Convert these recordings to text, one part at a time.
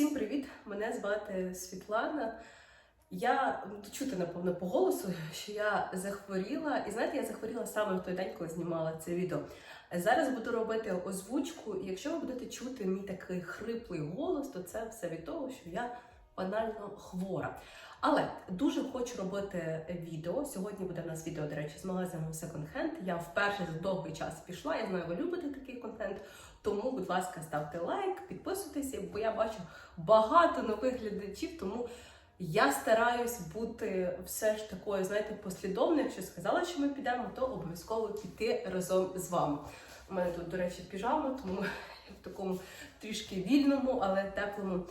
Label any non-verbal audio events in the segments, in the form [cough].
Усім привіт! Мене звати Світлана. Я ну, чути, напевно, по голосу, що я захворіла. І знаєте, я захворіла саме в той день, коли знімала це відео. Зараз буду робити озвучку, і якщо ви будете чути мій такий хриплий голос, то це все від того, що я банально хвора. Але дуже хочу робити відео. Сьогодні буде в нас відео, до речі, з магазину Second Hand. Я вперше за довгий час пішла. Я знаю, ви любите такий контент. Тому, будь ласка, ставте лайк, підписуйтеся, бо я бачу багато нових глядачів. Тому я стараюсь бути все ж такою, знаєте, послідовною. Якщо сказала, що ми підемо, то обов'язково піти разом з вами. У мене тут, до речі, піжама, тому [laughs] в такому трішки вільному, але теплому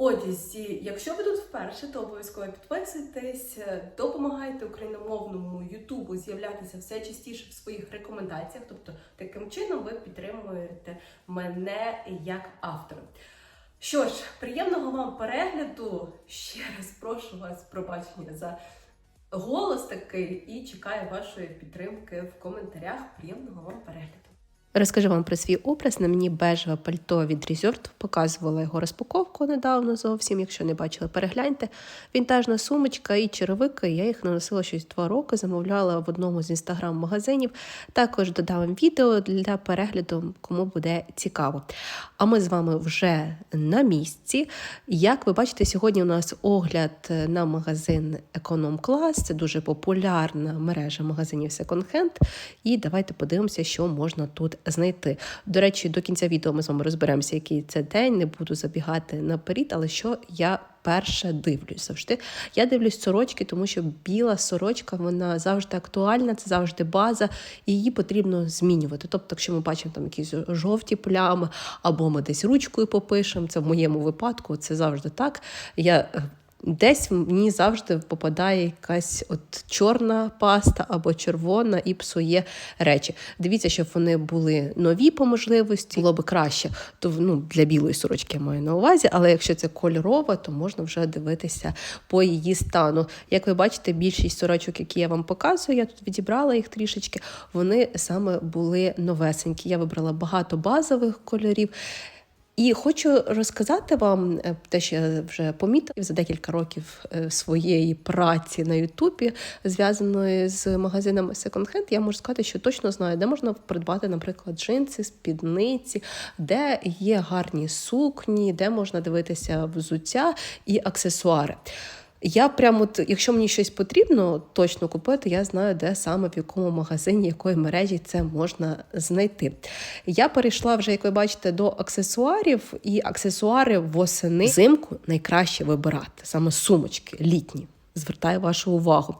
одязі. Якщо ви тут вперше, то обов'язково підписуйтесь, допомагайте україномовному Ютубу з'являтися все частіше в своїх рекомендаціях. Тобто, таким чином ви підтримуєте мене як автора. Що ж, приємного вам перегляду. Ще раз прошу вас пробачення за голос такий і чекаю вашої підтримки в коментарях. Приємного вам перегляду. Розкажу вам про свій образ. На мені бежеве пальто від Resort. Показувала його розпаковку недавно зовсім. Якщо не бачили, перегляньте. Вінтажна сумочка і черевики. Я їх наносила щось два роки, замовляла в одному з інстаграм-магазинів. Також додам відео для перегляду, кому буде цікаво. А ми з вами вже на місці. Як ви бачите, сьогодні у нас огляд на магазин Економ Клас. Це дуже популярна мережа магазинів секонд-хенд. І давайте подивимося, що можна тут знайти. До речі, до кінця відео ми з вами розберемося, який це день. Не буду забігати наперед, але що я перше дивлюсь завжди. Я дивлюсь сорочки, тому що біла сорочка вона завжди актуальна, це завжди база, і її потрібно змінювати. Тобто, якщо ми бачимо там якісь жовті плями, або ми десь ручкою попишемо, це в моєму випадку, це завжди так. Я Десь мені завжди попадає якась от чорна паста або червона і псує речі. Дивіться, щоб вони були нові по можливості, було би краще. То ну, для білої сорочки я маю на увазі, але якщо це кольорова, то можна вже дивитися по її стану. Як ви бачите, більшість сорочок, які я вам показую, я тут відібрала їх трішечки, вони саме були новесенькі. Я вибрала багато базових кольорів. І хочу розказати вам те, що я вже помітив за декілька років своєї праці на Ютубі, зв'язаної з магазинами Hand, Я можу сказати, що точно знаю, де можна придбати, наприклад, джинси, спідниці, де є гарні сукні, де можна дивитися взуття і аксесуари. Я прямо, от, якщо мені щось потрібно точно купити, я знаю, де саме в якому магазині, якої мережі це можна знайти. Я перейшла вже, як ви бачите, до аксесуарів, і аксесуари восени взимку найкраще вибирати, саме сумочки літні. Звертаю вашу увагу.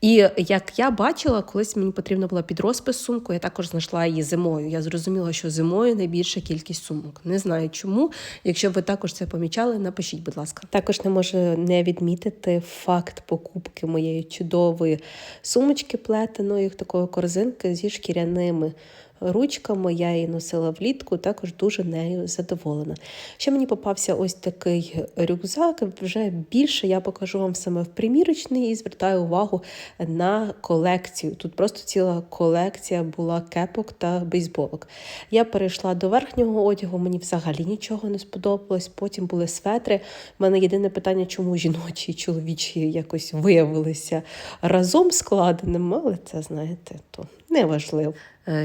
І як я бачила, колись мені потрібна була під розпис сумку, я також знайшла її зимою. Я зрозуміла, що зимою найбільша кількість сумок. Не знаю чому. Якщо ви також це помічали, напишіть, будь ласка. Також не можу не відмітити факт покупки моєї чудової сумочки плетеної, такої корзинки зі шкіряними. Ручками я її носила влітку, також дуже нею задоволена. Ще мені попався ось такий рюкзак. Вже більше я покажу вам саме в примірочний і звертаю увагу на колекцію. Тут просто ціла колекція була кепок та бейсболок. Я перейшла до верхнього одягу, мені взагалі нічого не сподобалось. Потім були светри. У мене єдине питання, чому жіночі і чоловічі якось виявилися разом складеними, але це, знаєте, то неважливо.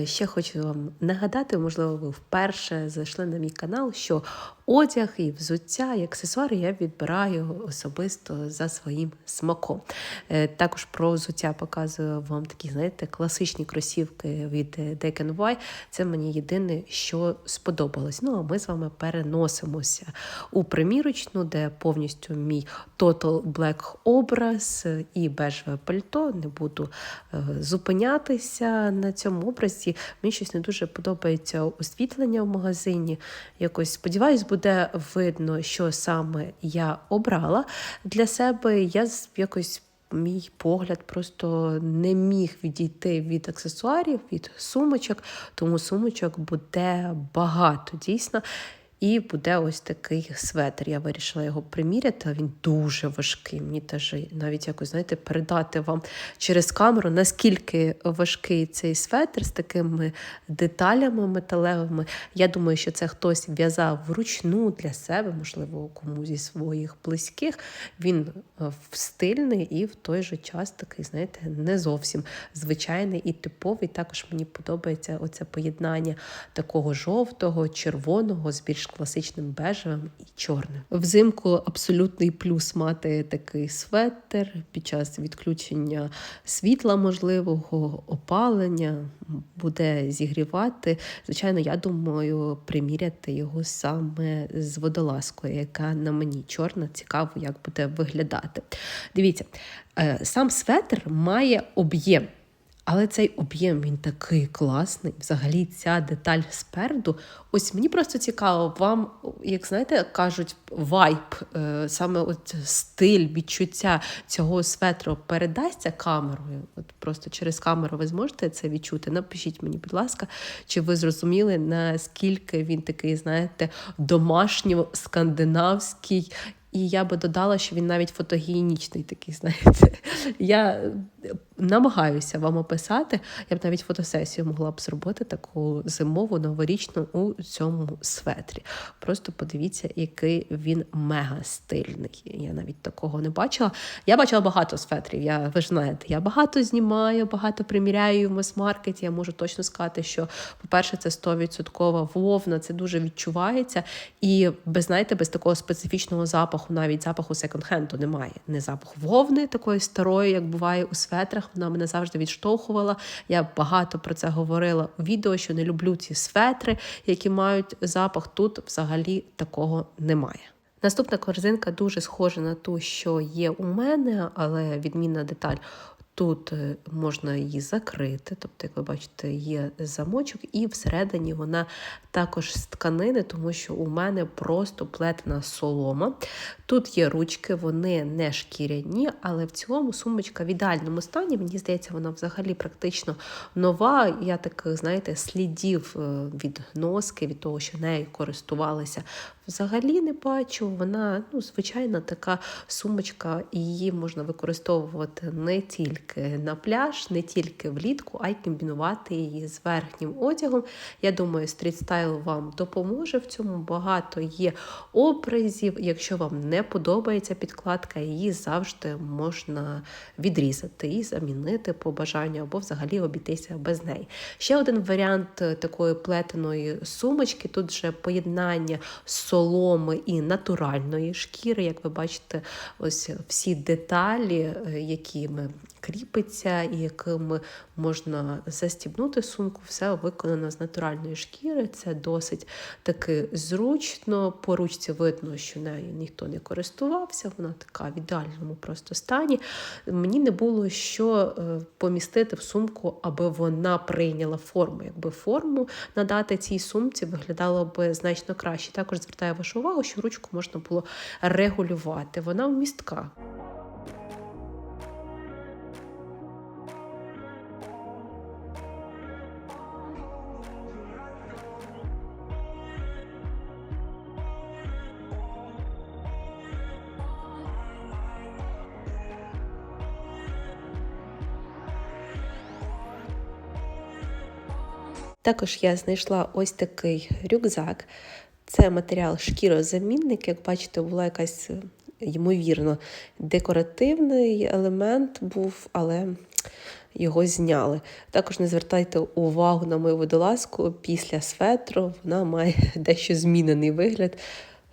Ще хочу вам нагадати, можливо, ви вперше зайшли на мій канал, що одяг і взуття, і аксесуари я відбираю особисто за своїм смаком. Також про взуття показую вам такі, знаєте, класичні кросівки від DKNY. Це мені єдине, що сподобалось. Ну, а ми з вами переносимося у примірочну, де повністю мій Total Black образ і бежеве пальто. Не буду зупинятися на цьому образі. Мені щось не дуже подобається освітлення в магазині. Якось сподіваюсь, буде видно, що саме я обрала для себе. Я якось. Мій погляд просто не міг відійти від аксесуарів, від сумочок, тому сумочок буде багато дійсно. І буде ось такий светр. Я вирішила його приміряти. Він дуже важкий. Мені теж навіть якось знаєте, передати вам через камеру, наскільки важкий цей светр з такими деталями металевими. Я думаю, що це хтось в'язав вручну для себе, можливо, комусь зі своїх близьких. Він е, стильний і в той же час такий, знаєте, не зовсім звичайний і типовий. Також мені подобається оце поєднання такого жовтого, червоного з більш класичним бежевим і чорним. Взимку абсолютний плюс мати такий светр під час відключення світла можливого, опалення буде зігрівати. Звичайно, я думаю, приміряти його саме з водолазкою, яка на мені чорна, цікаво, як буде виглядати. Дивіться, е, сам светр має об'єм. Але цей об'єм він такий класний. Взагалі, ця деталь спереду. Ось мені просто цікаво, вам, як знаєте, кажуть, вайб, е, саме от стиль, відчуття цього светру передасться камерою. От просто через камеру ви зможете це відчути. Напишіть мені, будь ласка, чи ви зрозуміли, наскільки він такий, знаєте, домашньо-скандинавський. І я би додала, що він навіть фотогенічний такий, [laughs] знаєте. Я намагаюся вам описати. Я б навіть фотосесію могла б зробити таку зимову, новорічну у цьому светрі. Просто подивіться, який він мега стильний. Я навіть такого не бачила. Я бачила багато светрів. Я, ви ж знаєте, я багато знімаю, багато приміряю в мас-маркеті. Я можу точно сказати, що, по-перше, це 100% вовна, це дуже відчувається. І без знаєте, без такого специфічного запаху, навіть запаху секонд-хенду немає. Не запаху вовни такої старої, як буває у светрах. Вона мене завжди відштовхувала. Я багато про це говорила у відео, що не люблю ці светри, які мають запах. Тут взагалі такого немає. Наступна корзинка дуже схожа на ту, що є у мене, але відмінна деталь. Тут е, можна її закрити, тобто, як ви бачите, є замочок, і всередині вона також з тканини, тому що у мене просто плетена солома. Тут є ручки, вони не шкіряні, але в цілому сумочка в ідеальному стані. Мені здається, вона взагалі практично нова. Я таких, знаєте, слідів е, від носки, від того, що нею користувалися, взагалі не бачу. Вона ну, звичайна така сумочка, її можна використовувати не тільки на пляж, не тільки влітку, а й комбінувати її з верхнім одягом. Я думаю, стрітстайл вам допоможе в цьому. Багато є образів. Якщо вам не подобається підкладка, її завжди можна відрізати і замінити по бажанню, або взагалі обійтися без неї. Ще один варіант е, такої плетеної сумочки. Тут вже поєднання соломи і натуральної шкіри. Як ви бачите, ось всі деталі, е, якими кріпиться і якими можна застібнути сумку, все виконано з натуральної шкіри. Це досить таки зручно. По ручці видно, що нею ніхто не користувався, вона така в ідеальному просто стані. Мені не було що е, помістити в сумку, аби вона прийняла форму. Якби форму надати цій сумці виглядало би значно краще. Також звертаю вашу увагу, що ручку можна було регулювати. Вона вмістка. Також я знайшла ось такий рюкзак. Це матеріал шкірозамінник. Як бачите, була якась, е, ймовірно, декоративний елемент був, але його зняли. Також не звертайте увагу на мою водолазку після светру, вона має [laughs] дещо змінений вигляд.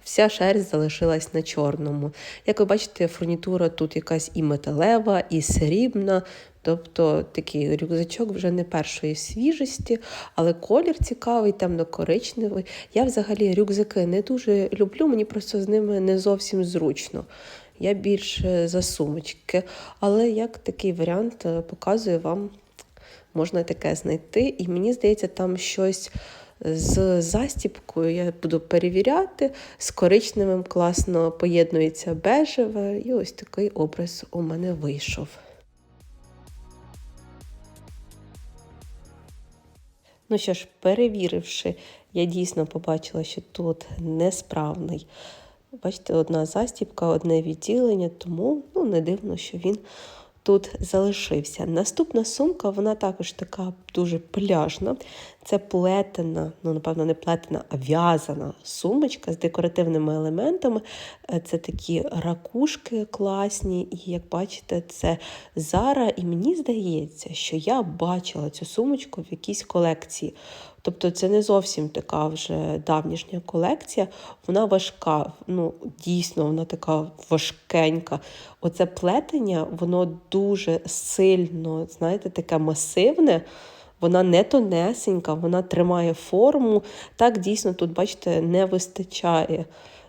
Вся шерсть залишилась на чорному. Як ви бачите, фурнітура тут якась і металева, і срібна. Тобто такий рюкзачок вже не першої свіжості, але колір цікавий, темно-коричневий. Я взагалі рюкзаки не дуже люблю, мені просто з ними не зовсім зручно. Я більше за сумочки. Але як такий варіант е, показую вам, можна таке знайти. І мені здається, там щось з застіпкою я буду перевіряти. З коричневим класно поєднується бежеве, і ось такий образ у мене вийшов. Ну що ж, перевіривши Я дійсно побачила, що тут несправний. Бачите, одна застібка, одне відділення, тому ну, не дивно, що він тут залишився. Наступна сумка, вона також така дуже пляжна. Це плетена, ну, напевно, не плетена, а в'язана сумочка з декоративними елементами. Е, Це такі ракушки класні, і як бачите, це Зара. І мені здається, що я бачила цю сумочку в якійсь колекції. Тобто це не зовсім така вже давнішня колекція, вона важка, ну дійсно, вона така важкенька. Оце плетення, воно дуже сильно, знаєте, таке масивне. Вона не тонесенька, вона тримає форму. Так дійсно тут, бачите, не вистачає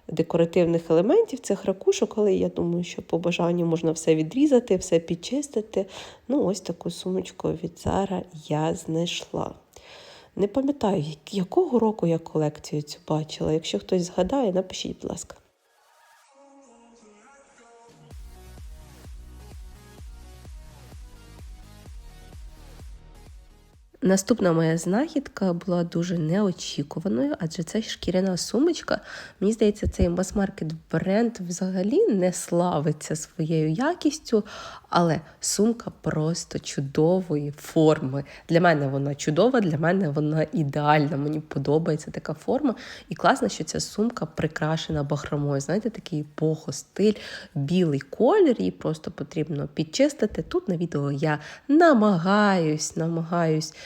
декоративних елементів цих ракушок, але я думаю, що по бажанню можна все відрізати, все підчистити. Ну, ось таку сумочку від Zara я знайшла. Не пам'ятаю, якого року я колекцію цю бачила. Якщо хтось згадає, напишіть, будь ласка. Наступна моя знахідка була дуже неочікуваною, адже це шкіряна сумочка. Мені здається, цей мас-маркет бренд взагалі не славиться своєю якістю, але сумка просто чудової форми. Для мене вона чудова, для мене вона ідеальна. Мені подобається така форма. І класно, що ця сумка прикрашена бахромою. Знаєте, такий бохо-стиль, білий колір, її просто потрібно підчистити. Тут на відео я намагаюсь, намагаюсь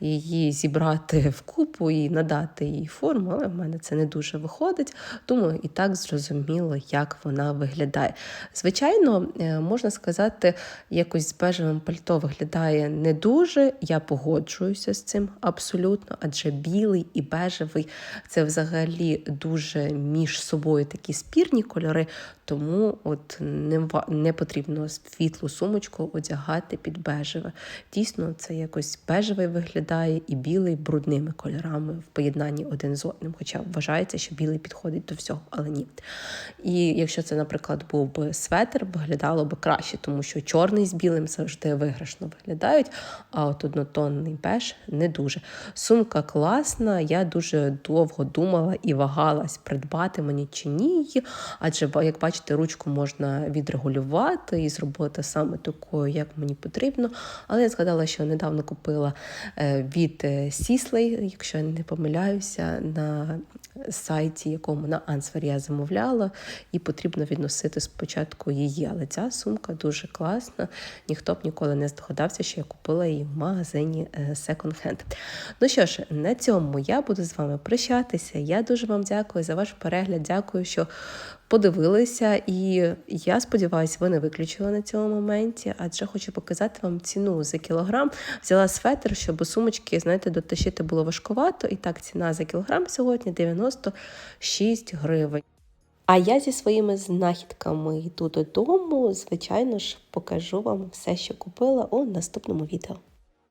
її зібрати в купу і надати їй форму, але в мене це не дуже виходить. Думаю, і так зрозуміло, як вона виглядає. Звичайно, е, можна сказати, якось з бежевим пальто виглядає не дуже. Я погоджуюся з цим абсолютно, адже білий і бежевий це взагалі дуже між собою такі спірні кольори, тому от не, не потрібно світлу сумочку одягати під бежеве. Дійсно, це якось бежевий виглядає і білий брудними кольорами в поєднанні один з одним. Хоча вважається, що білий підходить до всього, але ні. І якщо це, наприклад, був би светр, виглядало би краще, тому що чорний з білим завжди виграшно виглядають, а от однотонний беж не дуже. Сумка класна, я дуже довго думала і вагалась, придбати мені чи ні адже, як бачите, ручку можна відрегулювати і зробити саме такою, як мені потрібно. Але я згадала, що недавно купила е, від е, Сіслей, якщо я не помиляюся, на сайті, якому на Answer я замовляла, і потрібно відносити спочатку її. Але ця сумка дуже класна. Ніхто б ніколи не здогадався, що я купила її в магазині е, Second Hand. Ну що ж, на цьому я буду з вами прощатися. Я дуже вам дякую за ваш перегляд. Дякую, що подивилися. І я сподіваюся, ви не виключили на цьому моменті, адже хочу показати вам ціну за кілограм. Взяла светр, щоб сумочки, знаєте, дотащити було важкувато. І так, ціна за кілограм сьогодні 96 гривень. А я зі своїми знахідками йду додому. Звичайно ж, покажу вам все, що купила у наступному відео.